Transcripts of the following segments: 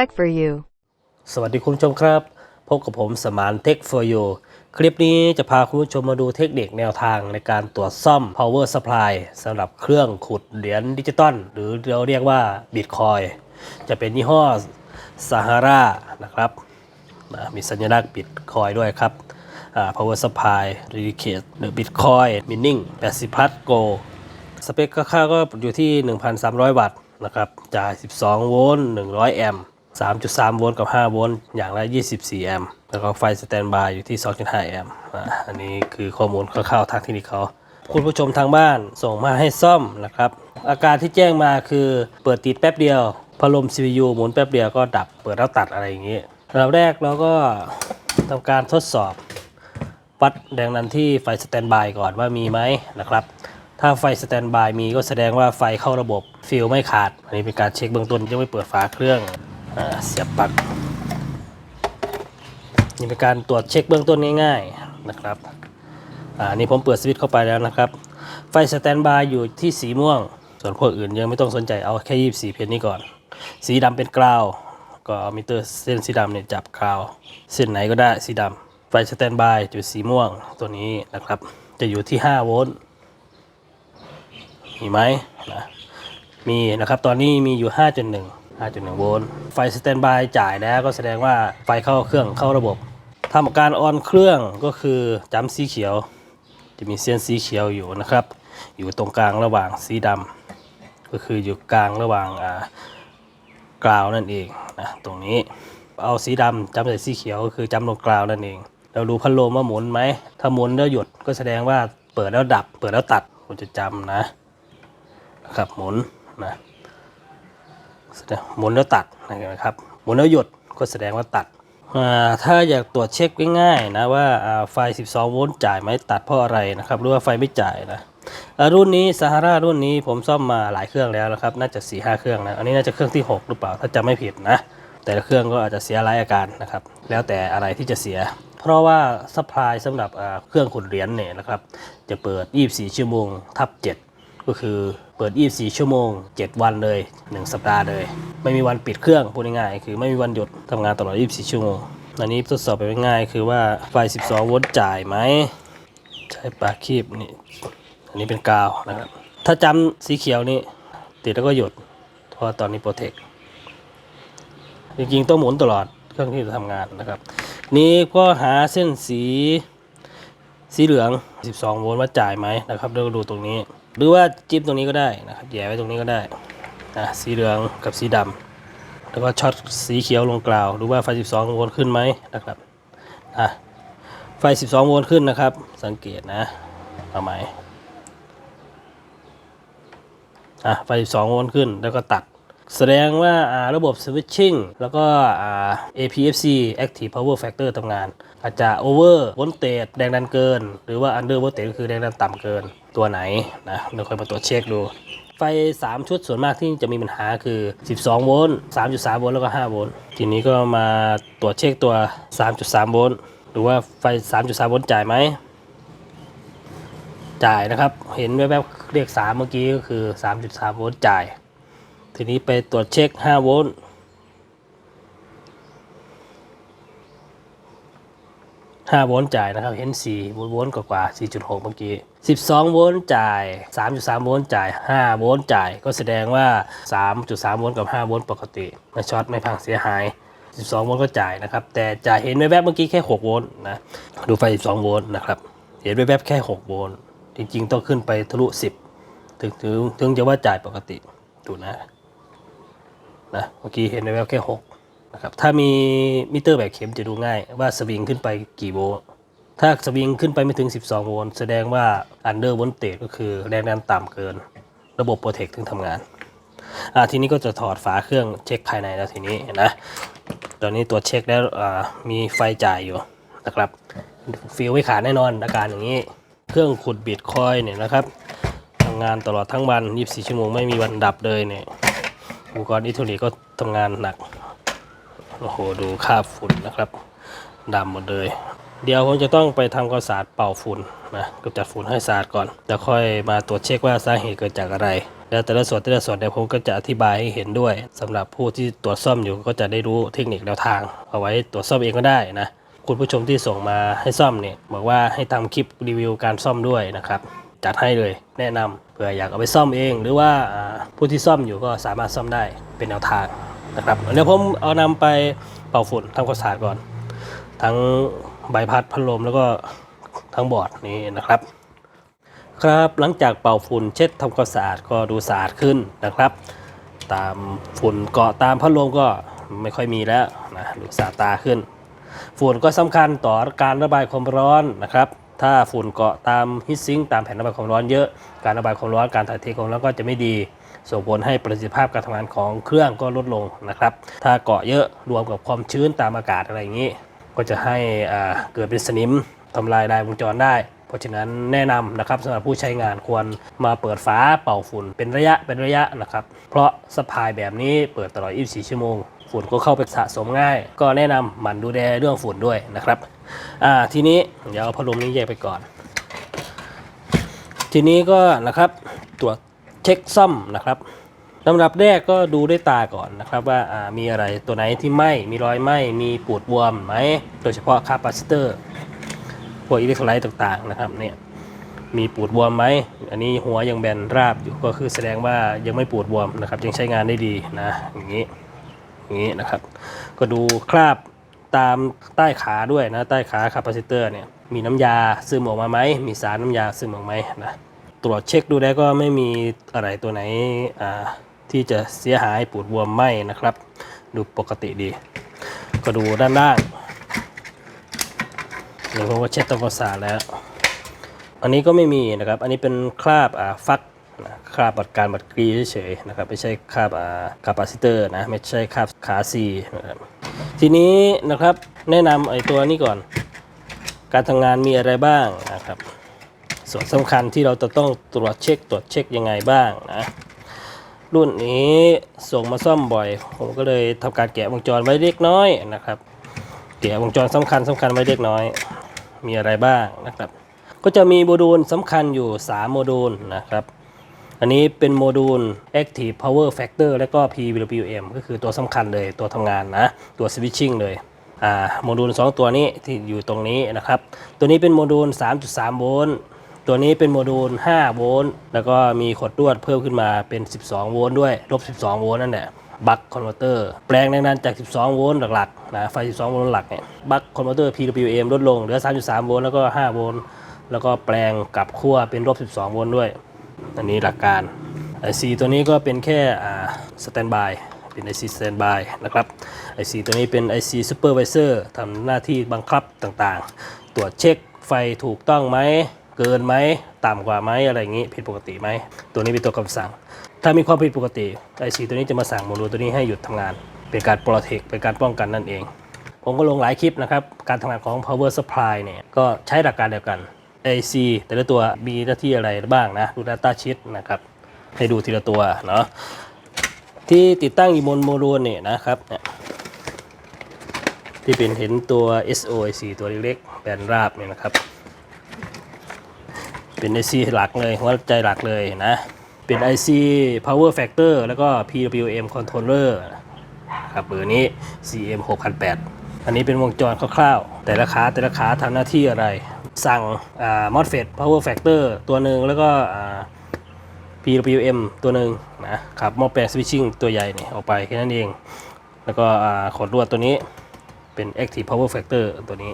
Tech for you. สวัสดีคุณผู้ชมครับ พบกับผมสมาน Tech for you คลิปนี้จะพาคุณผู้ชมมาดูเทคนิคแนวทางในการตรวจซ่อม power supply สำหรับเครื่องขุดเหรียญดิจิตอลหรือเราเรียกว่า Bitcoin จะเป็นยี่ห้อ Sahara นะครับมีสัญลักษณ์ Bitcoin ด้วยครับ power supply dedicate หรือ Bitcoin mining 80 plus go สเปคค่าก็อยู่ที่ 1,300 วัตต์นะครับ จ่าย 12 โวลต์ 100 แอมป์ 3.3 โวลต์กับ 5 โวลต์อย่างละ 24 แอมป์ แล้วก็ไฟสแตนบายอยู่ที่ 2.5 แอมป์ อันนี้คือข้อมูลคร่าวๆทางเทคนิคเขา คุณผู้ชมทางบ้านส่งมาให้ซ่อมนะครับ อาการที่แจ้งมาคือเปิดติดแป๊บเดียว พัดลม CPU หมุนแป๊บเดียวก็ดับ เปิดแล้วตัดอะไรอย่างนี้อันดับแรกเราก็ทำการทดสอบ วัดแรงดันที่ไฟสแตนบายก่อนว่ามีไหมนะครับถ้าไฟสแตนบายมีก็แสดงว่าไฟเข้าระบบฟิลไม่ขาด อันนี้เป็นการเช็คเบื้องต้นยังไม่เปิดฝาเครื่อง เสียบปลั๊กนี่เป็นการตรวจเช็คเบื้องต้นง่ายๆนะครับอ่านี่ผมเปิดสวิตช์เข้าไปแล้วนะครับ ไฟสแตนบายอยู่ที่สีม่วง ส่วนพวกอื่นยังไม่ต้องสนใจเอาแค่24เพนนี้ก่อน สีดำเป็นกราว ก็เอามิเตอร์เส้นสีดำเนี่ยจับกราว เส้นไหนก็ได้สีดำไฟสแตนบายจุดสีม่วงตัวนี้นะครับ จะอยู่ที่ 5 โวลต์มีไหมนะมีนะครับตอนนี้มีอยู่ 5.1 5.1 โวลต์ ไฟสแตนบายจ่ายแล้วก็แสดงว่าไฟเข้าเครื่องเข้าระบบทำการออนเครื่องก็คือจำสีเขียว จะมีเส้นสีเขียวอยู่นะครับ อยู่ตรงกลางระหว่างสีดำก็คืออยู่กลางระหว่างกราวนั่นเองนะตรงนี้เอาสีดำจำใส่สีเขียวก็คือจำตรงกราวนั่นเอง เราดูพัดลมว่าหมุนไหม ถ้าหมุนแล้วหยุดก็แสดงว่าเปิดแล้วดับ เปิดแล้วตัดคุณจะจำนะนะครับหมุนนะ หมุนแล้วตัดนะครับหมุนแล้วหยุดก็แสดงว่าตัด ถ้าอยากตรวจเช็คง่ายๆนะว่าไฟ 12 โวลต์จ่ายไหมตัดเพราะอะไรนะครับหรือว่าไฟไม่จ่ายนะรุ่นนี้ซาฮารารุ่นนี้ผมซ่อมมาหลายเครื่องแล้วนะครับน่าจะ4ีหเครื่องนะอันนี้น่าจะเครื่องที่ 6 หรือเปล่าถ้าจำไม่ผิดนะแต่ละเครื่องก็อาจจะเสียหลายอาการนะครับแล้วแต่อะไรที่จะเสีย เพราะว่าซัพพลายสำหรับเครื่องขุดเหรียญเนี่ยนะครับจะเปิด 24 ชั่วโมงทับ 7 ก็คือเปิด 24 ชั่วโมง 7 วันเลย 1 สัปดาห์เลย ไม่มีวันปิดเครื่องพูดง่ายๆคือไม่มีวันหยุดทำงานตลอด 24 ชั่วโมง อันนี้ทดสอบไปง่ายคือว่าไฟ 12 โวลต์จ่ายไหม ใช้ปากคีบนี่ อันนี้เป็นกาวนะครับ ถ้าจำสีเขียวนี่ติดแล้วก็หยุด เพราะตอนนี้โปรเทค จริงๆต้องหมุนตลอดเครื่องที่จะทำงานนะครับ นี่ก็หาเส้นสีสีเหลือง 12 โวลต์ว่าจ่ายไหมนะครับเราก็ดูตรงนี้ หรือว่าจิ้มตรงนี้ก็ได้นะครับแย่ไว้ตรงนี้ก็ได้นะสีเหลืองกับสีดำแล้วก็ช็อตสีเขียวลงกล่าวหรือว่าไฟ 12 โวลต์ขึ้นไหมนะครับอะไฟ 12 โวลต์ขึ้นนะครับ สังเกตนะเอาไหมอะไฟ 12 โวลต์ขึ้นแล้วก็ตัด แสดงว่าระบบ switching แล้วก็ APFC active power factor ทำงาน อาจจะ over voltage แรงดันเกิน หรือว่า under voltage ก็คือแรงดันต่ำเกินตัวไหนนะเราค่อยมาตรวจเช็คดู ไฟ 3 ชุดส่วนมากที่จะมีปัญหาคือ 12 โวลต์ 3.3 โวลต์แล้วก็ 5 โวลต์ ทีนี้ก็มาตรวจเช็คตัว 3.3 โวลต์ หรือว่าไฟ 3.3 โวลต์จ่ายไหม จ่ายนะครับ เห็นแวบๆเรียก3เมื่อกี้ก็คือ 3.3 โวลต์จ่าย ทีนี้ไปตรวจเช็ค 5 โวลต์ 5 โวลต์จ่ายนะครับ เห็น4โวลต์กว่าๆ4.6 เมื่อกี้ 12 โวลต์จ่าย 3.3 โวลต์จ่าย 5 โวลต์จ่าย ก็แสดงว่า 3.3 โวลต์กับ 5 โวลต์ปกติไม่ช็อตไม่พังเสียหาย 12 โวลต์ก็จ่ายนะครับ แต่จ่ายเห็นแวบๆเมื่อกี้แค่ 6 โวลต์นะ ดูไฟ 12 โวลต์นะครับ เห็นแวบๆแค่ 6 โวลต์ จริงๆ ต้องขึ้นไปทะลุ 10 ถึงถึงถึงจะว่าจ่ายปกติดูนะ นะ เมื่อกี้เห็นแววๆแค่ 6 นะครับถ้ามีมิเตอร์แบบเข็มจะดูง่าย ว่าสวิงขึ้นไปกี่โวลต์ถ้าสวิงขึ้นไปไม่ถึง 12 โวลต์แสดงว่า under voltage ก็คือแรงดันต่ำเกิน ระบบโปรเทคถึงทำงานอ่าทีนี้ก็จะถอดฝาเครื่องเช็คภายในแล้วทีนี้นะตอนนี้ตัวเช็คแล้วอ่ามีไฟจ่ายอยู่นะครับฟิลไม่ขาดแน่นอนอาการอย่างนี้ เครื่องขุดบิตคอยเนี่ยนะครับทำงานตลอดทั้งวัน 24 ชั่วโมงไม่มีวันดับเลยเนี่ยอุปกรณ์อิเทอร์เน็ตก็ทำงานหนัก โอ้โหดูคราบฝุ่นนะครับดำหมดเลย เดี๋ยวผมจะต้องไปทำความสะอาดเป่าฝุ่นนะกำจัดฝุ่นให้สะอาดก่อนแล้วค่อยมาตรวจเช็คว่าสาเหตุเกิดจากอะไร แล้วแต่ละส่วนแต่ละส่วนเนี่ยวผมก็จะอธิบายให้เห็นด้วยสำหรับผู้ที่ตรวจซ่อมอยู่ก็จะได้รู้เทคนิคแนวทาง เอาไว้ตรวจซ่อมเองก็ได้นะคุณผู้ชมที่ส่งมาให้ซ่อมเนี่ยบอกว่าให้ทำคลิปรีวิวการซ่อมด้วยนะครับจัดให้เลยแนะนำเผื่ออยากเอาไปซ่อมเอง หรือว่าผู้ที่ซ่อมอยู่ก็สามารถซ่อมได้เป็นแนวทาง นะครับเดี๋ยวผมเอานำไปเป่าฝุ่นทำความสะอาดก่อน ทั้งใบพัดพัดลมแล้วก็ทั้งบอร์ดนี้นะครับ ครับหลังจากเป่าฝุ่นเช็ดทำความสะอาดก็ดูสะอาดขึ้นนะครับ ตามฝุ่นเกาะตามพัดลมก็ไม่ค่อยมีแล้วนะดูสะอาดตาขึ้น ฝุ่นก็สำคัญต่อการระบายความร้อนนะครับ ถ้าฝุ่นเกาะตามฮิตซิงตามแผ่นระบายความร้อนเยอะการระบายความร้อนการถ่ายเทความร้อนก็จะไม่ดี ส่งผลให้ประสิทธิภาพการทำงานของเครื่องก็ลดลงนะครับ ถ้าเกาะเยอะรวมกับความชื้นตามอากาศอะไรอย่างนี้ ก็จะให้เกิดเป็นสนิมทำลายลายวงจรได้ เพราะฉะนั้นแนะนำนะครับสำหรับผู้ใช้งานควรมาเปิดฝาเป่าฝุ่นเป็นระยะเป็นระยะนะครับ เพราะสะพายแบบนี้เปิดตลอด 24 ชั่วโมงฝุ่นก็เข้าไปสะสมง่าย ก็แนะนำหมั่นดูแลเรื่องฝุ่นด้วยนะครับทีนี้เดี๋ยวพัดลมนี้แยกไปก่อน ทีนี้ก็นะครับตรวจ เช็คซ่อมนะครับลำดับแรกก็ดูด้วยตาก่อนนะครับว่าามีอะไรตัวไหนที่ไหมมีรอยไหมมีปูดบวมไหมโดยเฉพาะคาปาซิเตอร์พวกอิเล็กโทรไลต์ต่างๆนะครับเนี่ยมีปูดบวมไหมอันนี้หัวยังแบนราบอยู่ก็คือแสดงว่ายังไม่ปูดบวมนะครับยังใช้งานได้ดีนะอย่างนี้อย่างนี้นะครับ ก็ดูคราบตามใต้ขาด้วยนะใต้ขาคาปาซิเตอร์เนี่ยมีน้ำยาซึมออกมาไหมมีสารน้ำยาซึมออกไหมนะ ตรวจเช็คดูแล้วก็ไม่มีอะไรตัวไหนที่จะเสียหายปูดบวมไหมนะครับ ดูปกติดี ก็ดูด้านล่างเดี๋ยวผมก็เช็ดตรงกระสาแล้ว อันนี้ก็ไม่มีนะครับ อันนี้เป็นคราบฟักคราบบัดการบัดกรีเฉยๆนะครับไม่ใช่คราบอ่าคาปาซิเตอร์นะไม่ใช่คราบขาซีนะครับทีนี้นะครับแนะนำไอ้ตัวนี้ก่อน การทำงานมีอะไรบ้างนะครับ ส่วนสำคัญที่เราจะต้องตรวจเช็คตรวจเช็คยังไงบ้างนะรุ่นนี้ส่งมาซ่อมบ่อย ผมก็เลยทำการแกะวงจรไว้เล็กน้อยนะครับ แกะวงจรสำคัญสำคัญไว้เล็กน้อย มีอะไรบ้างนะครับ ก็จะมีโมดูลสำคัญอยู่ 3 โมดูลนะครับ อันนี้เป็นโมดูล Active Power Factor และก็ PWM ก็คือตัวสำคัญเลยตัวทำงานนะ ตัว Switching เลยอ่าโมดูล 2 ตัวนี้ที่อยู่ตรงนี้นะครับ ตัวนี้เป็นโมดูล 3.3 โวลต์ ตัวนี้เป็นโมดูล 5 โวลต์ แล้วก็มีขดลวดเพิ่มขึ้นมาเป็น 12 โวลต์ด้วย ลบ 12 โวลต์นั่นแหละ บัคคอนเวอร์เตอร์ แปลงแรงดันจาก 12 โวลต์หลักๆ นะ ไฟ 12 โวลต์หลักเนี่ย บัคคอนเวอร์เตอร์ PWM ลดลงเหลือ 3.3 โวลต์ แล้วก็ 5 โวลต์ แล้วก็แปลงกลับขั้วเป็นลบ 12 โวลต์ด้วย อันนี้หลักการ IC ตัวนี้ก็เป็นแค่สแตนบายเป็น IC สแตนบายนะครับ IC ตัวนี้เป็น IC Supervisor ทำหน้าที่บังคับต่างๆ ตรวจเช็คไฟถูกต้องไหม เกินไหมต่ำกว่าไหมอะไรอย่างนี้ผิดปกติไหมตัวนี้เป็นตัวคำสั่ง ถ้ามีความผิดปกติ IC ตัวนี้จะมาสั่งโมดูลตัวนี้ให้หยุดทำงาน เป็นการ protect เป็นการป้องกันนั่นเอง ผมก็ลงหลายคลิปนะครับ การทำงานของ power supply เนี่ยก็ใช้หลักการเดียวกัน AC แต่ละตัวมีหน้าที่อะไรบ้างนะดู data sheet นะครับให้ดูทีละตัวเนาะที่ติดตั้งอยู่บนโมดูลเนี่ยนะครับที่เป็นเห็นตัว SOIC ตัวเล็กๆแบนราบเนี่ยนะครับ เป็น IC หลักเลยหัวใจหลักเลยนะ เป็น IC power factor แล้วก็ PWM controller ครับเบอร์นี้ CM 6008อันนี้เป็นวงจรคร่าวๆ แต่ละขาแต่ละขาทำหน้าที่อะไร สั่งอ่า MOSFET power factor ตัวหนึ่งแล้วก็อ่า PWM ตัวหนึ่งนะครับมอแปลงสวิตชิ่งตัวใหญ่เนี่ยออกไปแค่นั้นเอง แล้วก็อ่าขดลวดตัวนี้เป็น Active Power Factor ตัวนี้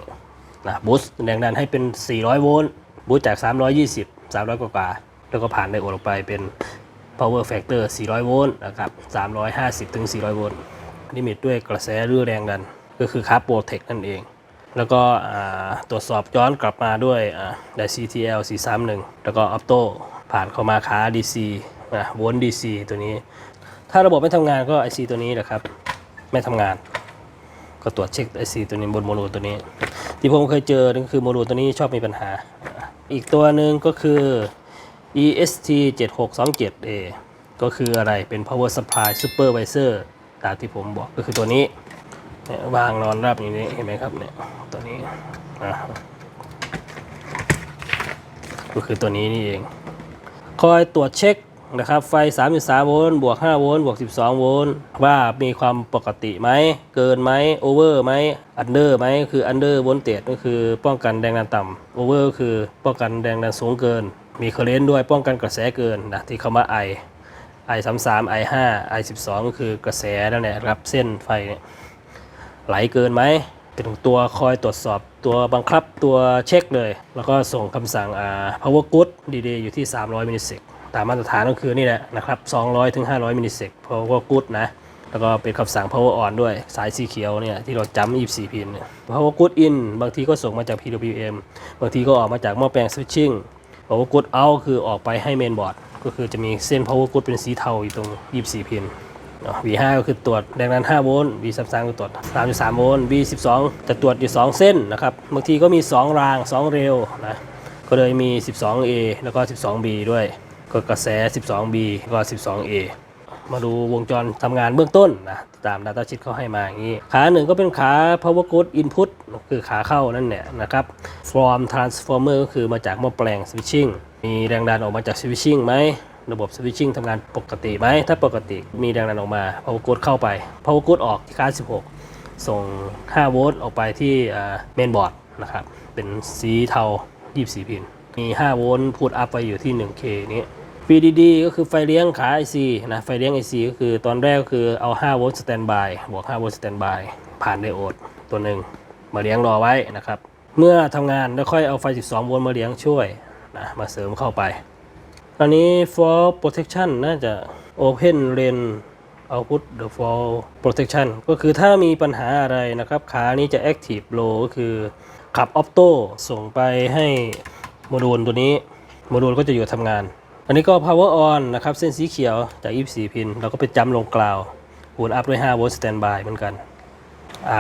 นะบูสต์แรงดันให้เป็น 400 โวลต์ บูสต์จาก 320 300 กว่าๆแล้วก็ผ่านไดโอดออกไปเป็น Power Factor 400 โวลต์นะครับ 350 ถึง 400 โวลต์ลิมิตด้วยกระแสรือแรงดัน ก็คือคาร์โปรเทคนั่นเอง แล้วก็ตรวจสอบย้อนกลับมาด้วยได CTL 431 แล้วก็ออ t โต้ผ่านเข้ามาขา DC นะโวลต์ DC ตัวนี้ ถ้าระบบไม่ทำงานก็ IC ตัวนี้แหละครับ ไม่ทำงาน ก็ตรวจเช็ค IC ตัวนี้บนโมดูลตัวนี้ ที่ผมเคยเจอนั่นคือโมดูลตัวนี้ชอบมีปัญหา อีกตัวหนึ่งก็คือ EST 7627A ก็คืออะไรเป็น power supply supervisor ตามที่ผมบอกก็คือตัวนี้วางนอนราบอย่างนี้เห็นไหมครับเนี่ยตัวนี้ก็คือตัวนี้นี่เอง คอยตรวจเช็ค นะครับไฟ 3.3 โวลต์บวก 5 โวลต์บวก 12 โวลต์ว่ามีความปกติไหม เกินไหมโอเวอร์ไหมอันเดอร์ไหมคืออันเดอร์โวลเตจก็คือป้องกันแรงดันต่ำโอเวอร์ก็คือป้องกันแรงดันสูงเกิน มีเคอร์เรนต์ด้วยป้องกันกระแสเกินนะที่เขามาไอ i 3 3 i 5 i 12ก็คือกระแสนั่นแหละรับเส้นไฟเนี่ยไหลเกินไหมเป็นตัวคอยตรวจสอบตัวบังคับตัวเช็คเลย แล้วก็ส่งคำสั่งอ่า power good DD อยู่ที่ 300มิลลิเซก ตามมาตรฐานก็คือนี่แหละนะครับ200ถึง500มิลลิเซก power good นะ แล้วก็เป็นคำสั่ง power on ด้วยสายสีเขียวเนี่ยที่เราจำ24 พินเนี่ย power good in บางทีก็ส่งมาจาก PWM บางทีก็ออกมาจากหม้อแปลง switching power good out คือออกไปให้เมนบอร์ดก็คือจะมีเส้น power good เป็นสีเทาอยู่ตรง 24 พิน V5 ก็คือตรวจแรงดัน5โวลต์ V13 ก็ตรวจ3.3โวลต์ V12 จะตรวจอยู่ 2 เส้นนะครับ บางทีก็มี 2 ราง 2 เร็วนะ ก็เลยมี 12A แล้วก็ 12B ด้วย ก็กระแส 12B ก็ 12A มาดูวงจรทำงานเบื้องต้นนะตาม Data Sheet เขาให้มาอย่างนี้ ขาหนึ่งก็เป็นขา Power Good Input คือขาเข้านั่นแหละนะครับ From Transformer ก็คือมาจากหม้อแปลง Switching มีแรงดันออกมาจาก Switching ไหมระบบ Switching ทำงานปกติไหม ถ้าปกติมีแรงดันออกมา Power Good เข้าไป Power Good ออกที่ค่า16 ส่ง 5 โวลต์ออกไปที่เมนบอร์ดนะครับเป็นสีเทา 24 พินมี 5 โวลต์พูดอัพไปอยู่ที่ 1K นี้ VDD ก็คือไฟเลี้ยงขา IC นะไฟเลี้ยง IC ก็คือตอนแรกก็คือเอา 5 โวลต์สแตนบายบวก 5 โวลต์สแตนบายผ่านไดโอดตัวหนึ่งมาเลี้ยงรอไว้นะครับ เมื่อทำงานแล้วค่อยเอาไฟ 12 โวลต์มาเลี้ยงช่วยนะมาเสริมเข้าไป ตอนนี้ for protection น่าจะ open lane output the for protection ก็คือถ้ามีปัญหาอะไรนะครับ ขานี้จะ active low ก็คือขับ opto ส่งไปให้โมดูลตัวนี้โมดูลก็จะอยู่ทำงาน อันนี้ก็ power on นะครับ เส้นสีเขียวจาก 24 พิน เราก็ไปจำลงกล่าวหูนอัพด้วย 5 โวลต์ standby เหมือนกัน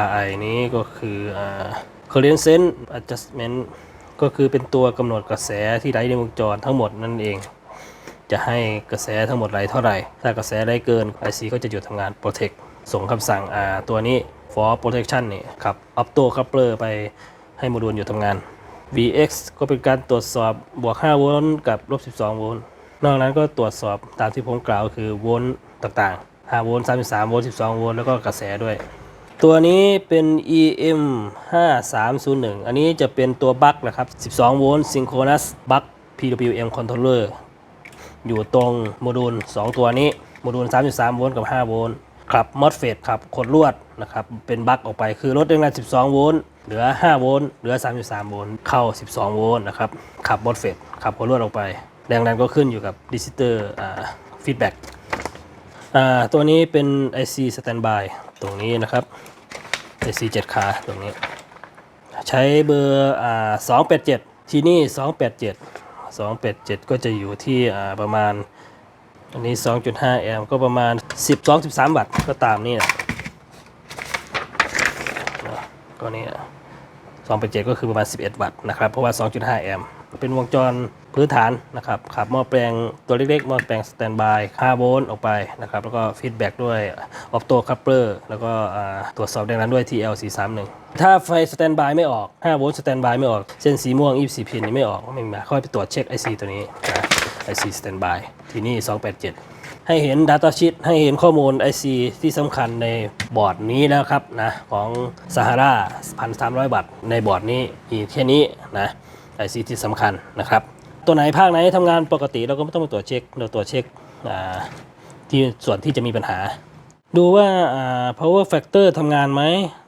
RI นี้ก็คืออ่า current sense adjustment ก็คือเป็นตัวกำหนดกระแสที่ไหลในวงจรทั้งหมดนั่นเอง จะให้กระแสทั้งหมดไหลเท่าไหร่ ถ้ากระแสไหลเกิน IC ก็จะหยุดทำงาน protect ส่งคำสั่งอ่าตัวนี้ for protection นี่ครับ opto coupler ไปให้โมดูลหยุดทำงาน VX ก็เป็นการตรวจสอบบวก 5 โวลต์กับลบ 12 โวลต์ นอกนั้นก็ตรวจสอบตามที่ผมกล่าวคือโวลต์ต่างๆ5โวลต์33โวลต์12โวลต์แล้วก็กระแสด้วย ตัวนี้เป็น EM 5301 อันนี้จะเป็นตัวบัคนะครับ 12 โวลต์ Synchronous Buck PWM Controller อยู่ตรงโมดูล 2 ตัวนี้ โมดูล 3.3 โวลต์กับ 5 โวลต์ครับ MOSFET ครับขดลวดนะครับ เป็นบัคออกไปคือลดแรงดัน12 โวลต์เหลือ 5 โวลต์เหลือ 3.3 โวลต์เข้า 12 โวลต์นะครับขับ MOSFET ขับขดลวดออกไป แรงดันก็ขึ้นอยู่กับดิจิเตอร์ฟีดแบ็กตัวนี้เป็น IC Standby ตรงนี้นะครับ IC 7ขาตรงนี้ ใช้เบอร์อ่า287ที่นี่287 287ก็จะอยู่ที่ประมาณ อันนี้2.5แอมป์ก็ประมาณ12-13วัตต์ก็ตามนี่นอะก็นี่287ก็คือประมาณ11วัตต์นะครับ เพราะว่า2.5แอมป์เป็นวงจร พื้นฐานนะครับขับหม้อแปลงตัวเล็กๆหม้อแปลงสแตนบาย5โวลต์ออกไปนะครับแล้วก็ฟีดแบ็กด้วยออ t โตคัพเปอร์แล้วก็ตรวจสอบแรงดันด้วย TL431 ถ้าไฟสแตนบายไม่ออก5โวลต์สแตนบายไม่ออกเส้นสีม่วง24พินนี่ไม่ออกไม่มาค่อยไปตรวจเช็ค IC ตัวนี้นะ IC standby ที่นี่ 287 ให้เห็น Data Sheet ให้เห็นข้อมูล IC ที่สำคัญในบอร์ดนี้แล้วครับนะของ Sahara 1,300บัตในบอร์ดนี้มีแค่นี้นะ IC ที่สำคัญนะครับ ตัวไหนภาคไหนทำงานปกติเราก็ไม่ต้องไปตรวจเช็คเราตรวจเช็คที่ส่วนที่จะมีปัญหา ดูว่า power factor ทำงานไหม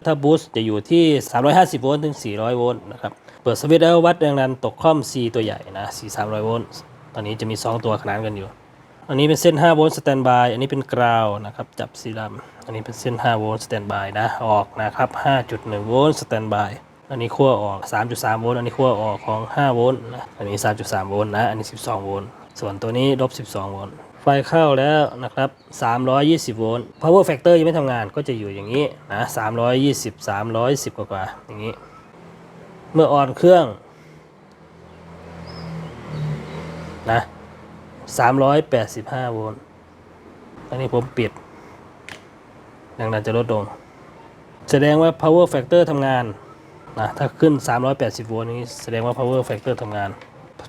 ถ้า boost จะอยู่ที่ 350 โวลต์ถึง 400 โวลต์นะครับ เปิดสวิตช์แล้ววัดแรงดันตกค่อม C ตัวใหญ่นะ4 300 โวลต์ ตอนนี้จะมี 2 ตัวขนานกันอยู่ อันนี้เป็นเส้น 5 โวลต์สแตนบาย อันนี้เป็นกราวนะครับ จับสีดำอันนี้เป็นเส้น 5 โวลต์สแตนบายนะ ออกนะครับ 5.1 โวลต์สแตนบาย อันนี้ขั้วออก 3.3 โวลต์ อันนี้ขั้วออกของ 5 โวลต์นะ อันนี้ 3.3 โวลต์นะ อันนี้ 12 โวลต์ ส่วนตัวนี้ลบ 12 โวลต์ ไฟเข้าแล้วนะครับ 320 โวลต์ power factor ยังไม่ทำงานก็จะอยู่อย่างนี้นะ 320 310 กว่าๆอย่างนี้ เมื่อออนเครื่องนะ 385 โวลต์ อันนี้ผมปิดแรงดันจะลดลง แสดงว่า power factor ทำงาน นะถ้าขึ้น 380 โวลต์นี้แสดงว่า power factor ทำงาน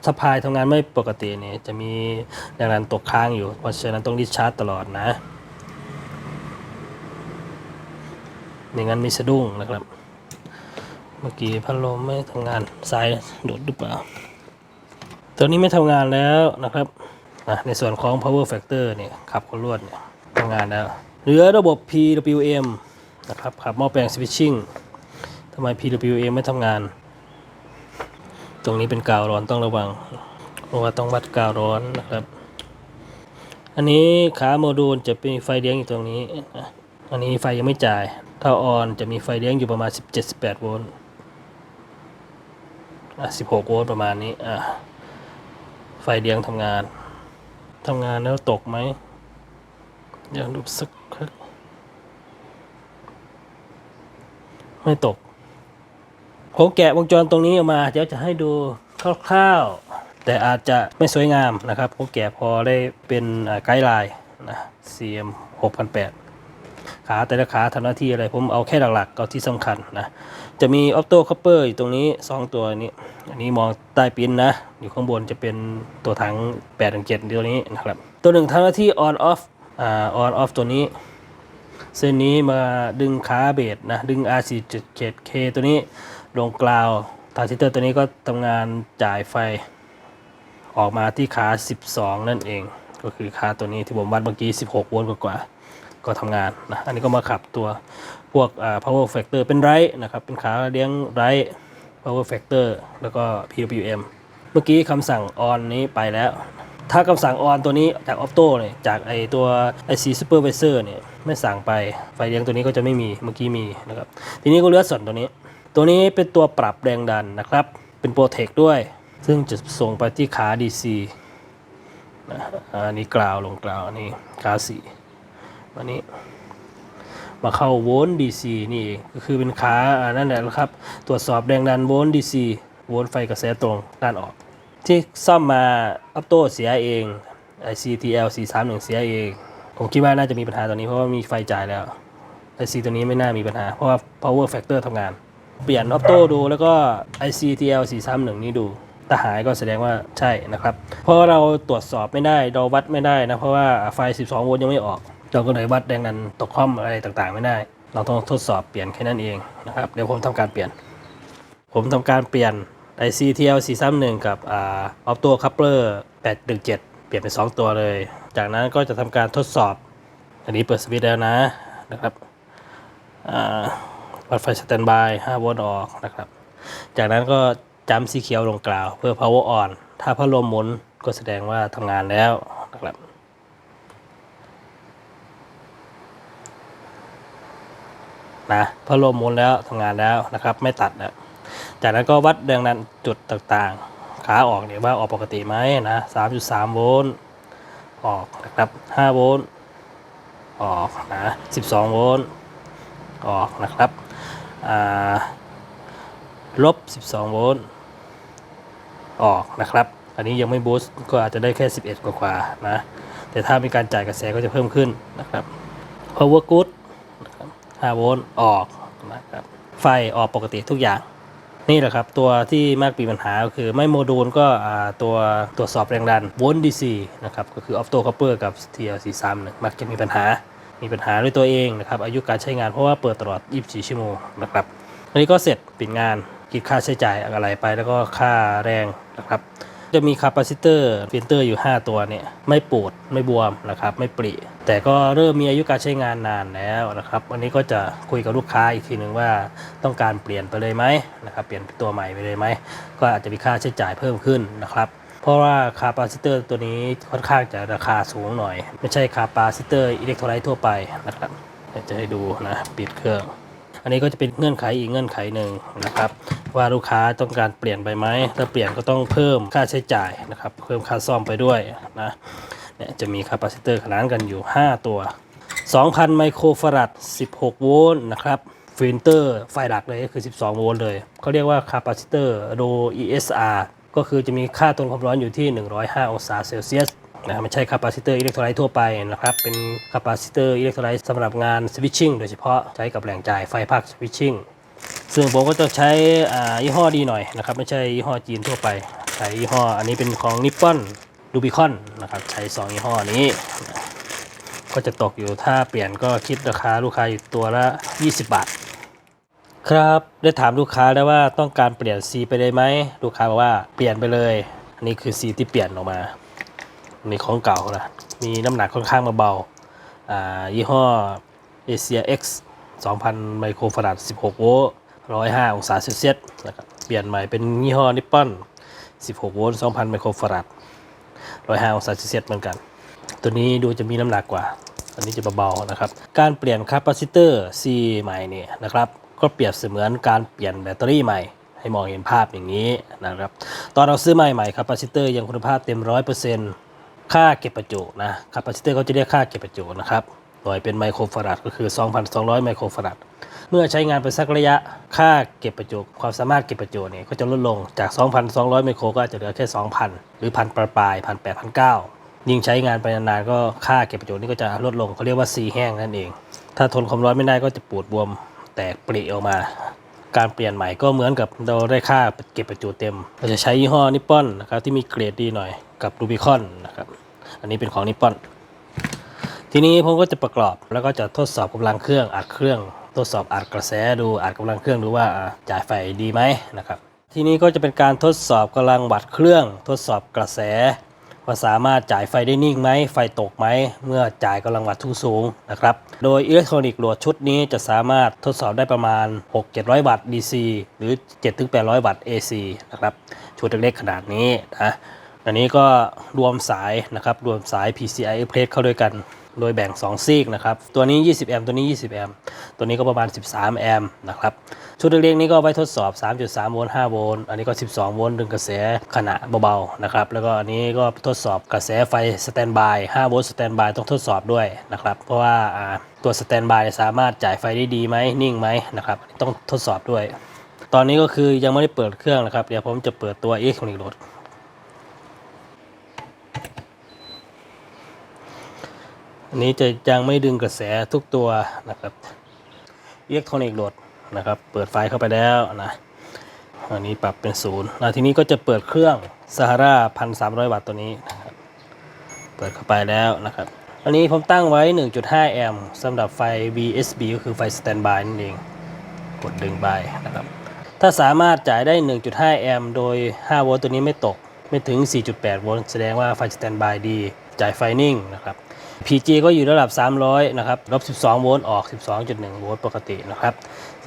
สะพายทำงานไม่ปกติเนี่ยจะมีแรงดันตกค้างอยู่ เพราะฉะนั้นต้องดิชาร์จตลอดนะไม่งั้นมีสะดุ้งนะครับ เมื่อกี้พัดลมไม่ทำงานสายโดดหรือเปล่า ตัวนี้ไม่ทำงานแล้วนะครับในส่วนของ power factor เนี่ยขับคนรวดเนี่ยทำงานแล้ว เหลือระบบ PWM นะครับขับหม้อแปลง switching ำไม PWM ไม่ทำงาน ตรงนี้เป็นกาวร้อนต้องระวัง เพราะว่าต้องวัดกาวร้อนนะครับ อันนี้ขาโมดูลจะมีไฟเลี้ยงอยู่ตรงนี้ อันนี้ไฟยังไม่จ่ายถ้าออนจะมีไฟเลี้ยงอยู่ประมาณ 17-18 โวลต์อะ16 โวลต์ประมาณนี้ อะ ไฟเลี้ยงทำงาน ทำงานแล้วตกไหมเดี๋ยวดูสักครั้งไม่ตก ผมแกะวงจรตรงนี้ออกมา เดี๋ยวจะให้ดูคร่าวๆ แต่อาจจะไม่สวยงามนะครับ ผมแกะพอได้เป็นไกด์ไลน์นะ CM 6008 ขาแต่ละขาทำหน้าที่อะไร ผมเอาแค่หลักๆเอาที่สำคัญนะ จะมีออ t โต้คัพเปอร์อยู่ตรงนี้ 2 ตัวนี้ อันนี้มองใต้ปิ้นนะ อยู่ข้างบนจะเป็นตัวถัง8ถึง7ตัวนี้นะครับ ตัวหนึ่งทำหน้าที่ on off อ่า on off ตัวนี้เส้นนี้มาดึงขาเบสนะ ดึง R4.7K ตัวนี้ ลงกลาวทรานซิสเตอร์ตัวนี้ก็ทำงานจ่ายไฟออกมาที่ขา 12 นั่นเอง ก็คือขาตัวนี้ที่ผมวัดเมื่อกี้ 16 โวลต์กว่าก็ทำงานนะอันนี้ก็มาขับตัวพวกอ่า power factor เป็นไรนะครับ เป็นขาเลี้ยงไร power factor แล้วก็ PWM เมื่อกี้คำสั่ง on นี้ไปแล้ว ถ้าคำสั่ง on ตัวนี้จาก Opto เนี่ยจากไอตัว IC supervisor เนี่ยไม่สั่งไปไฟเลี้ยงตัวนี้ก็จะไม่มีเมื่อกี้มีนะครับ ทีนี้ก็เหลือส่วนตัวนี้ ตัวนี้เป็นตัวปรับแรงดันนะครับ เป็นโปรเทคด้วย ซึ่งจะส่งไปที่ขา DC นะอันนี้กราวลงกราวอันนี้ขาสี่อันนี้ มาเข้าโวลต์ DC นี่เองก็คือเป็นขาอ่านั่นแหละครับ ตรวจสอบแรงดันโวลต์ DC โวลต์ไฟกระแสตรงด้านออก ที่ซ่อมมาอัปโตเสียเอง ICTL 431 เสียเอง ผมคิดว่าน่าจะมีปัญหาตัวนี้เพราะว่ามีไฟจ่ายแล้ว IC ตัวนี้ไม่น่ามีปัญหา เพราะว่า power factor ทำงาน เปลี่ยนออโต้ดูแล้วก็ ICTL 431 นี้ดูถ้าหายก็แสดงว่าใช่นะครับ เพราะเราตรวจสอบไม่ได้เราวัดไม่ได้นะ เพราะว่าไฟ 12 โวลต์ยังไม่ออก เราก็เลยวัดแรงดันตกคอมอะไรต่างๆ ไม่ได้ เราต้องทดสอบเปลี่ยนแค่นั้นเองนะครับ เดี๋ยวผมทำการเปลี่ยน ผมทำการเปลี่ยน ICTL 431 กับอ่า Opto Coupler 817 เปลี่ยนเป็น 2 ตัวเลย จากนั้นก็จะทำการทดสอบ อันนี้เปิดสวิตช์แล้วนะนะครับอ่า วัดไฟสแตนบาย5โวลต์ออกนะครับ จากนั้นก็จำสีเขียวลงกล่าว เพื่อ power on ถ้าพัดลมหมุนก็แสดงว่าทำงานแล้วนะครับ นะพัดลมหมุนแล้วทำงานแล้วนะครับ ไม่ตัดแล้วจากนั้นก็วัดแรงดันจุดต่างๆ ขาออกเนี่ยว่าออกปกติไหมนะ 3.3 โวลต์ออกนะครับ 5 โวลต์ออกนะ 12 โวลต์ออกนะครับ ลบ 12 โวลต์ออกนะครับ อันนี้ยังไม่บูสต์ก็อาจจะได้แค่ 11 กว่าๆนะ แต่ถ้ามีการจ่ายกระแสก็จะเพิ่มขึ้นนะครับ power good นะครับ5โวลต์ออกนะครับ ไฟออกปกติทุกอย่าง นี่แหละครับ ตัวที่มากมีปัญหาก็คือไม่โมดูลก็ตัวตรวจสอบแรงดันโวลต์ DC นะครับ ก็คือ Opto Copper กับ TL43 เนี่ยมักจะมีปัญหา มีปัญหาด้วยตัวเองนะครับอายุการใช้งานเพราะว่าเปิดตลอด 24 ชั่วโมงนะครับอันนี้ก็เสร็จปิดงานคิดค่าใช้จ่ายอะไรไปแล้วก็ค่าแรงนะครับจะมีคาปาซิเตอร์ฟิลเตอร์อยู่ 5 ตัวเนี่ยไม่ปูดไม่บวมนะครับไม่ปริแต่ก็เริ่มมีอายุการใช้งานนานแล้วนะครับวันนี้ก็จะคุยกับลูกค้าอีกทีหนึ่งว่าต้องการเปลี่ยนไปเลยไหมนะครับเปลี่ยนตัวใหม่ไปเลยไหมก็อาจจะมีค่าใช้จ่ายเพิ่มขึ้นนะครับ เพราะว่าคาปาซิเตอร์ตัวนี้ค่อนข้างจะราคาสูงหน่อย ไม่ใช่คาปาซิเตอร์อิเล็กโทรไลต์ทั่วไปนะครับจะให้ดูนะปิดเครื่อง อันนี้ก็จะเป็นเงื่อนไขอีกเงื่อนไขหนึ่งนะครับ ว่าลูกค้าต้องการเปลี่ยนไปไหมถ้าเปลี่ยนก็ต้องเพิ่มค่าใช้จ่ายนะครับ เพิ่มค่าซ่อมไปด้วยนะเนี่ยจะมีคาปาซิเตอร์ขนานกันอยู่ 5 ตัว 2,000 ไมโครฟาราด16 โวลต์นะครับฟิลเตอร์ไฟหลักเลยก็คือ 12 โวลต์เลยเขาเรียกว่าคาปาซิเตอร์โด ESR ก็คือจะมีค่าทนความร้อนอยู่ที่ 105 องศาเซลเซียสนะไม่ใช่คาปาซิเตอร์อิเล็กโทรไลต์ทั่วไปนะครับ เป็นคาปาซิเตอร์อิเล็กโทรไลต์สำหรับงานสวิตชิ่งโดยเฉพาะใช้กับแหล่งจ่ายไฟภาคสวิตชิ่งซึ่งผมก็จะใช้อ่ายี่ห้อดีหน่อยนะครับ ไม่ใช่ยี่ห้อจีนทั่วไป ใช้ยี่ห้ออันนี้เป็นของนิปปอนดูบิคอนนะครับ ใช้สองยี่ห้อนี้ ก็จะตกอยู่ถ้าเปลี่ยนก็คิดราคาลูกค้าอยู่ตัวละ 20 บาท ครับได้ถามลูกค้าแล้วว่าต้องการเปลี่ยนสีไปเลยไหมลูกค้าบอกว่าเปลี่ยนไปเลย อันนี้คือสีที่เปลี่ยนออกมาอันนี้ของเก่านะมีน้ำหนักค่อนข้างมาเบาอ่ายี่ห้อ Asia X 2,000 ไมโครฟาราด 16 โวลต์105 องศาเซลเซียสนะครับเปลี่ยนใหม่เป็นยี่ห้อนิปปอน 16 โวลต์ 2,000 ไมโครฟาราด 105 องศาเซลเซียสเหมือนกัน ตัวนี้ดูจะมีน้ำหนักกว่า อันนี้จะเบาๆนะครับ การเปลี่ยนคาปาซิเตอร์ C ใหม่นี่นะครับ ก็เปรียบเสมือนการเปลี่ยนแบตเตอรี่ใหม่ ให้มองเห็นภาพอย่างนี้นะครับ ตอนเราซื้อใหม่ใหม่คาปาซิเตอร์ยังคุณภาพเต็ม100%ค่าเก็บประจุนะคาปาซิเตอร์เขาจะเรียกค่าเก็บประจุนะครับโดยเป็นไมโครฟาราดก็คือ 2,200 ไมโครฟาราดเมื่อใช้งานไปสักระยะค่าเก็บประจุความสามารถเก็บประจุเนี่ยก็จะลดลงจาก 2,200 ไมโครก็จะเหลือแค่ 2,000 หรือพันปลายๆพันแปดพันเก้ายิ่งใช้งานไปนานๆก็ค่าเก็บประจุนี่ก็จะลดลงเขาเรียกว่าซีแห้งนั่นเอง ถ้าทนความร้อนไม่ได้ก็จะปวดบวม แตกปริออกมา การเปลี่ยนใหม่ก็เหมือนกับเราได้ค่าเก็บประจุเต็ม เราจะใช้ยี่ห้อนิปปอนนะครับที่มีเกรดดีหน่อยกับรูบิคอนนะครับ อันนี้เป็นของนิปปอน ทีนี้ผมก็จะประกอบแล้วก็จะทดสอบกำลังเครื่องอัดเครื่อง ทดสอบอัดกระแสดูอัดกำลังเครื่องดูว่าจ่ายไฟดีไหมนะครับ ทีนี้ก็จะเป็นการทดสอบกำลังวัดเครื่อง ทดสอบกระแส ว่าสามารถจ่ายไฟได้นิ่งไหมไฟตกไหมเมื่อจ่ายกำลังวัตทุ่งสูงนะครับ โดยอิเล็กทรอนิกส์โหลดชุดนี้จะสามารถทดสอบได้ประมาณ 6-700 วัตต์ DC หรือ 7-800 วัตต์ AC นะครับชุดเล็กๆขนาดนี้นะอันนี้ก็รวมสายนะครับรวมสาย PCI Express เข้าด้วยกัน โดยแบ่ง 2 ซีกนะครับ ตัวนี้ 20 แอมป์ ตัวนี้ 20 แอมป์ ตัวนี้ก็ประมาณ 13 แอมป์นะครับ ชุดเล็กๆนี้ก็ไว้ทดสอบ 3.3 โวลต์ 5 โวลต์ อันนี้ก็ 12 โวลต์ดึงกระแสขณะเบาๆนะครับ แล้วก็อันนี้ก็ทดสอบกระแสไฟสแตนบาย 5 โวลต์สแตนบายต้องทดสอบด้วยนะครับ เพราะว่าตัวสแตนบายสามารถจ่ายไฟได้ดีไหมนิ่งไหมนะครับ ต้องทดสอบด้วย ตอนนี้ก็คือยังไม่ได้เปิดเครื่องนะครับ เดี๋ยวผมจะเปิดตัว e อ e c t r o n i c load อันนี้จะยังไม่ดึงกระแสทุกตัวนะครับอิเล็กทรอนิกส์โหลดนะครับ เปิดไฟเข้าไปแล้วนะอันนี้ปรับเป็นศูนย์แล้วทีนี้ก็จะเปิดเครื่องซาฮาราพันสามร้อยวัตต์ตัวนี้นะครับเปิดเข้าไปแล้วนะครับ อันนี้ผมตั้งไว้ 1.5 แอมป์สำหรับไฟ VSB ก็คือไฟสแตนบายนั่นเอง กดดึงไปนะครับ ถ้าสามารถจ่ายได้ 1.5 แอมป์โดย 5 โวลต์ตัวนี้ไม่ตก ไม่ถึง 4.8 โวลต์แสดงว่าไฟสแตนบายดี จ่ายไฟนิ่งนะครับ PG ก็อยู่ระดับ 300 นะครับลบ12 โวลต์ออก 12.1 โวลต์ปกตินะครับ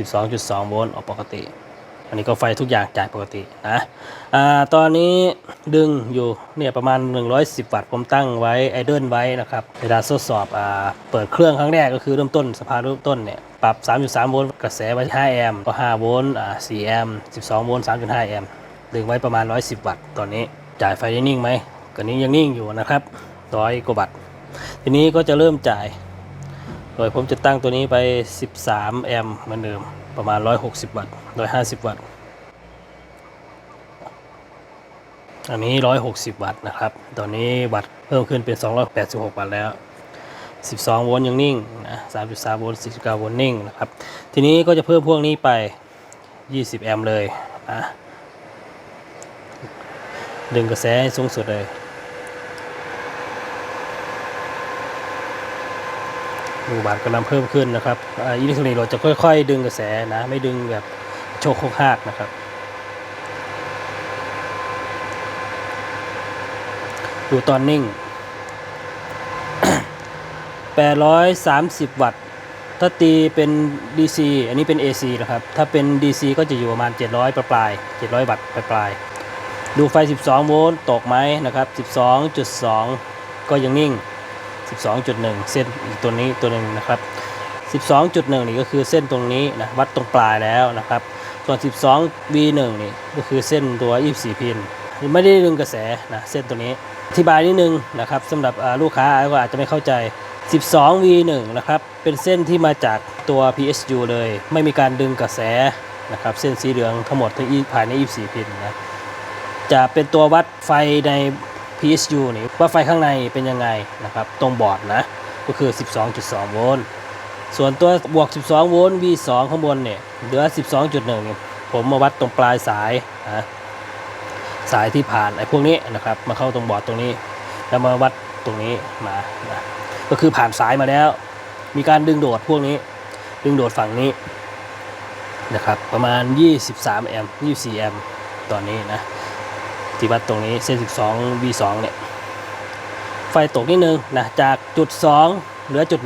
12.2 โวลต์ออกปกติ อันนี้ก็ไฟทุกอย่างจ่ายปกตินะอ่าตอนนี้ดึงอยู่เนี่ยประมาณ 110 วัตต์ผมตั้งไว้ไอเดิลไว้นะครับเวลาทดสอบอ่าเปิดเครื่องครั้งแรกก็คือเริ่มต้นสภาพเริ่มต้นเนี่ยปรับ 3.3 โวลต์กระแสไว้ 5 แอมป์ก็ 5 โวลต์อ่า4แอมป์12 โวลต์3.5 แอมป์ดึงไว้ประมาณ 110 วัตต์ตอนนี้จ่ายไฟได้นิ่งไหมก็นี้ยังนิ่งอยู่นะครับร้อยกว่าวัตต์ ทีนี้ก็จะเริ่มจ่าย โดยผมจะตั้งตัวนี้ไป 13 แอมป์เหมือนเดิม ประมาณ 160 วัตต์150 วัตต์ อันนี้ 160 วัตต์นะครับ ตอนนี้วัตต์เพิ่มขึ้นเป็น 286 วัตต์แล้ว 12 โวลต์ยังนิ่งนะ3.3 โวลต์49 โวลต์นิ่งนะครับ ทีนี้ก็จะเพิ่มพวกนี้ไป 20 แอมป์เลยนะดึงกระแสให้สูงสุดเลย ดูบาทกำลังเพิ่มขึ้นนะครับอิเล็กทรอนิกส์เราจะค่อย ๆ ดึงกระแสนะ ไม่ดึงแบบโชกโคกหากนะครับ ดูตอนนิ่ง 830 วัตต์ ถ้าตีเป็น DC อันนี้เป็น AC นะครับ ถ้าเป็น DC ก็จะอยู่ประมาณ 700 ปลายๆ700 วัตต์ปลายๆดูไฟ 12 โวลต์ ตกไหมนะครับ 12.2 ก็ยังนิ่ง 12.1 เส้นอีกตัวนี้ตัวหนึ่งนะครับ 12.1 นี่ก็คือเส้นตรงนี้นะวัดตรงปลายแล้วนะครับส่วน 12 V1 นี่ก็คือเส้นตัว 24 พินไม่ได้ดึงกระแสนะเส้นตัวนี้อธิบายนิดนึงนะครับสำหรับลูกค้าก็อาจจะไม่เข้าใจ 12 V1 นะครับเป็นเส้นที่มาจากตัว PSU เลย ไม่มีการดึงกระแสนะครับเส้นสีเหลืองทั้งหมดทั้งภายใน 24 พินนะจะเป็นตัววัดไฟใน PSU นี่ว่าไฟข้างในเป็นยังไงนะครับตรงบอร์ดนะก็คือ 12.2 โวลต์ส่วนตัวบวก 12 โวลต์ V2 ข้างบนเนี่ยเหลือ 12.1เนี่ยผมมาวัดตรงปลายสายนะสายที่ผ่านไอ้พวกนี้นะครับมาเข้าตรงบอร์ดตรงนี้ แล้วมาวัดตรงนี้มานะก็คือผ่านสายมาแล้ว มีการดึงโดดพวกนี้ ดึงโดดฝั่งนี้นะครับประมาณ 23 แอมป์ 24 แอมป์ตอนนี้นะ ที่วัดตรงนี้เส้น 12 V2 เนี่ยไฟตกนิดนึงนะจากจุด 2 เหลือจุด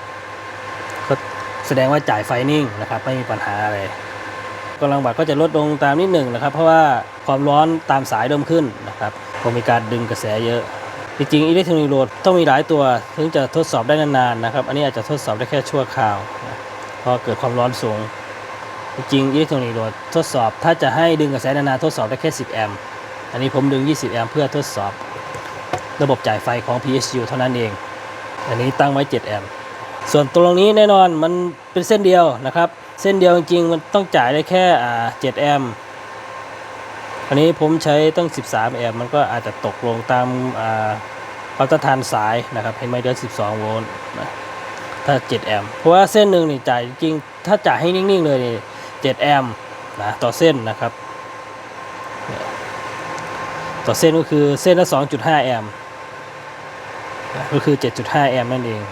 1 ก็แสดงว่าจ่ายไฟนิ่งนะครับ ไม่มีปัญหาอะไรกำลังบัตรก็จะลดลงตามนิดหนึ่งนะครับ เพราะว่าความร้อนตามสายเริ่มขึ้นนะครับเพราะมีการดึงกระแสเยอะ จริงๆอิเล็กทรอนิกส์โหลดต้องมีหลายตัว ถึงจะทดสอบได้นานๆนะครับ อันนี้อาจจะทดสอบได้แค่ชั่วคราวเพราะเกิดความร้อนสูงจริงๆอิเล็กทรอนิกส์โหลดทดสอบถ้าจะให้ดึงกระแสนานๆทดสอบได้แค่ 10 แอมป์ อันนี้ผมดึง 20 แอมป์เพื่อทดสอบ ระบบจ่ายไฟของ PSU เท่านั้นเอง อันนี้ตั้งไว้ 7 แอมป์ ส่วนตรงนี้แน่นอนมันเป็นเส้นเดียวนะครับ เส้นเดียวจริงๆ มันต้องจ่ายได้แค่7แอมป์ อันนี้ผมใช้ตั้ง 13 แอมป์มันก็อาจจะตกลงตามอ่าความต้านทานสายนะครับเห็นไหมเดือน12 โวลต์นะถ้า 7 แอมป์ เพราะว่าเส้นหนึ่งนี่จ่ายจริงๆถ้าจ่ายให้นิ่งๆ เลยนี่7แอมป์นะต่อเส้นนะครับ ต่อเส้นก็คือเส้นละ 2.5 แอมป์ก็คือ 7.5 แอมป์นั่นเอง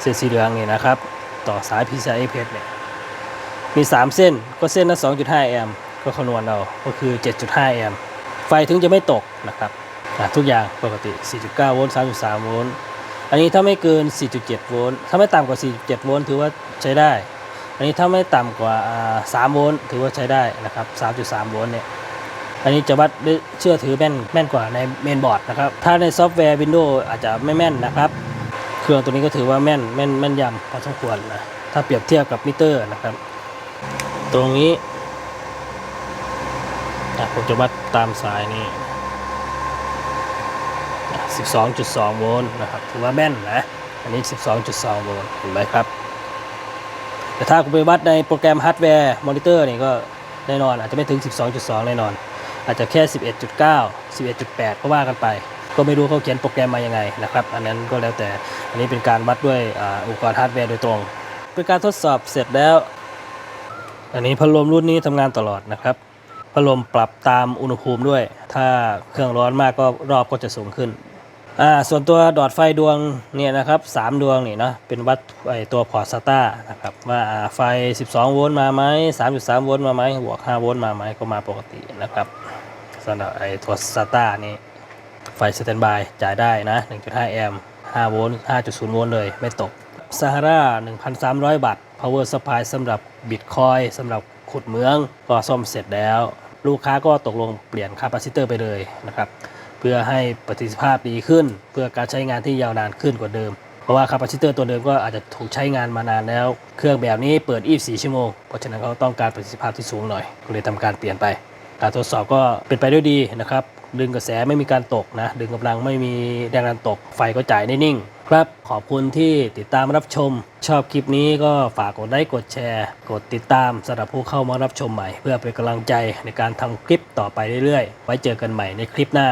เส้นสีเหลืองนี่นะครับ ต่อสาย PCI Express เนี่ย มี 3 เส้นก็เส้นละ 2.5 แอมป์ก็คำนวณเอาก็คือ 7.5 แอมป์ไฟถึงจะไม่ตกนะครับทุกอย่างปกติ 4.9 โวลต์ 3.3 โวลต์ อันนี้ถ้าไม่เกิน 4.7 โวลต์ ถ้าไม่ต่ำกว่า 4.7 โวลต์ถือว่าใช้ได้ อันนี้ถ้าไม่ต่ำกว่า 3 โวลต์ถือว่าใช้ได้นะครับ 3.3 โวลต์เนี่ย อันนี้จะวัดได้เชื่อถือแม่นแม่นกว่าในเมนบอร์ดนะครับ ถ้าในซอฟต์แวร์ Windows อาจจะไม่แม่นนะครับ เครื่องตัวนี้ก็ถือว่าแม่นแม่นแม่นยำพอสมควรนะ ถ้าเปรียบเทียบกับมิเตอร์นะครับ ตรงนี้ผมจะวัดตามสายนี้อ่12.2 โวลต์นะครับ ถือว่าแม่นนะ อันนี้ 12.2 โวลต์เห็นไหมครับ แต่ถ้าคุณไปวัดในโปรแกรมฮาร์ดแวร์มอนิเตอร์นี่ก็แน่นอนอาจจะไม่ถึง 12.2 แน่นอน อาจจะแค่ 11.9 11.8 ก็ว่ากันไป ก็ไม่รู้เขาเขียนโปรแกรมมายังไงนะครับ อันนั้นก็แล้วแต่ อันนี้เป็นการวัดด้วยอุปกรณ์ฮาร์ดแวร์โดยตรง เป็นการทดสอบเสร็จแล้ว อันนี้พัดลมรุ่นนี้ทำงานตลอดนะครับ พัดลมปรับตามอุณหภูมิด้วย ถ้าเครื่องร้อนมากก็รอบก็จะสูงขึ้นอ่าส่วนตัวดอดไฟดวงเนี่ยนะครับสามดวงนี่เนาะเป็นวัดไอตัวพอร์ตสตาร์นะครับว่าอ่าไฟ 12 โวลต์มาไหม3.3 โวลต์มาไหมบวก 5 โวลต์มาไหมก็มาปกตินะครับ สำหรับไอตัวสตาร์นี่ไฟสแตนบายจ่ายได้นะ 1.5 แอมป์5โวลต์5.0 โวลต์เลยไม่ตกซาฮารา1,300 บาท power supply สำหรับบิตคอยสำหรับขุดเหมืองก็ซ่อมเสร็จแล้ว ลูกค้าก็ตกลงเปลี่ยนคาปาซิเตอร์ไปเลยนะครับเพื่อให้ประสิทธิภาพดีขึ้น เพื่อการใช้งานที่ยาวนานขึ้นกว่าเดิม เพราะว่าคาปาซิเตอร์ตัวเดิมก็อาจจะถูกใช้งานมานานแล้ว เครื่องแบบนี้เปิด 24 ชั่วโมง เพราะฉะนั้นเขาต้องการประสิทธิภาพที่สูงหน่อยก็เลยทำการเปลี่ยนไป การทดสอบก็เป็นไปด้วยดีนะครับ ดึงกระแสไม่มีการตกนะ ดึงกำลังไม่มีแรงดันตก ไฟก็จ่ายได้นิ่ง ครับ ขอบคุณที่ติดตามรับชม ชอบคลิปนี้ก็ฝากกดไลค์กดแชร์ กดติดตามสำหรับผู้เข้ามารับชมใหม่ เพื่อเป็นกำลังใจในการทำคลิปต่อไปเรื่อยๆ ไว้เจอกันใหม่ในคลิปหน้า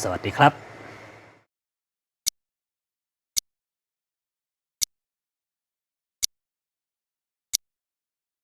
สวัสดีครับ